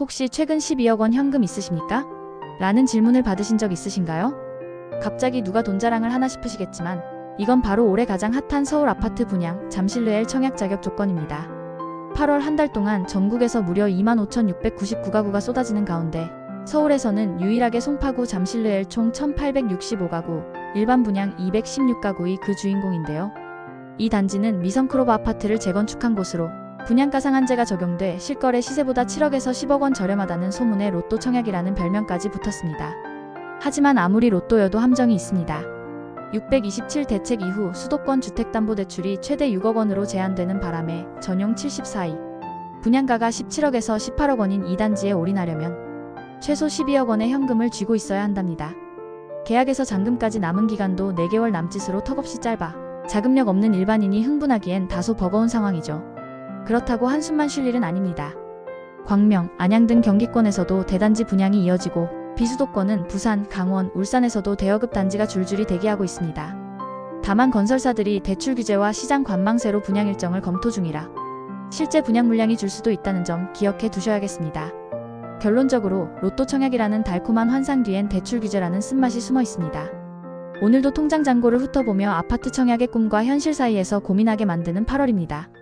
혹시 최근 12억 원 현금 있으십니까? 라는 질문을 받으신 적 있으신가요? 갑자기 누가 돈 자랑을 하나 싶으시겠지만 이건 바로 올해 가장 핫한 서울 아파트 분양 잠실르엘 청약 자격 조건입니다. 8월 한 달 동안 전국에서 무려 25,699가구가 쏟아지는 가운데 서울에서는 유일하게 송파구 잠실르엘 총 1,865가구, 일반 분양 216가구의 그 주인공인데요. 이 단지는 미성크로바 아파트를 재건축한 곳으로 분양가 상한제가 적용돼 실거래 시세보다 7억에서 10억 원 저렴하다는 소문에 로또 청약이라는 별명까지 붙었습니다. 하지만 아무리 로또여도 함정이 있습니다. 627 대책 이후 수도권 주택담보대출이 최대 6억 원으로 제한되는 바람에 전용 74위, 분양가가 17억에서 18억 원인 이 단지에 올인하려면 최소 12억 원의 현금을 쥐고 있어야 한답니다. 계약에서 잔금까지 남은 기간도 4개월 남짓으로 턱없이 짧아 자금력 없는 일반인이 흥분하기엔 다소 버거운 상황이죠. 그렇다고 한숨만 쉴 일은 아닙니다. 광명, 안양 등 경기권에서도 대단지 분양이 이어지고 비수도권은 부산, 강원, 울산에서도 대여급 단지가 줄줄이 대기하고 있습니다. 다만 건설사들이 대출 규제와 시장 관망세로 분양 일정을 검토 중이라 실제 분양 물량이 줄 수도 있다는 점 기억해 두셔야겠습니다. 결론적으로 로또 청약이라는 달콤한 환상 뒤엔 대출 규제라는 쓴맛이 숨어 있습니다. 오늘도 통장 잔고를 훑어보며 아파트 청약의 꿈과 현실 사이에서 고민하게 만드는 8월입니다.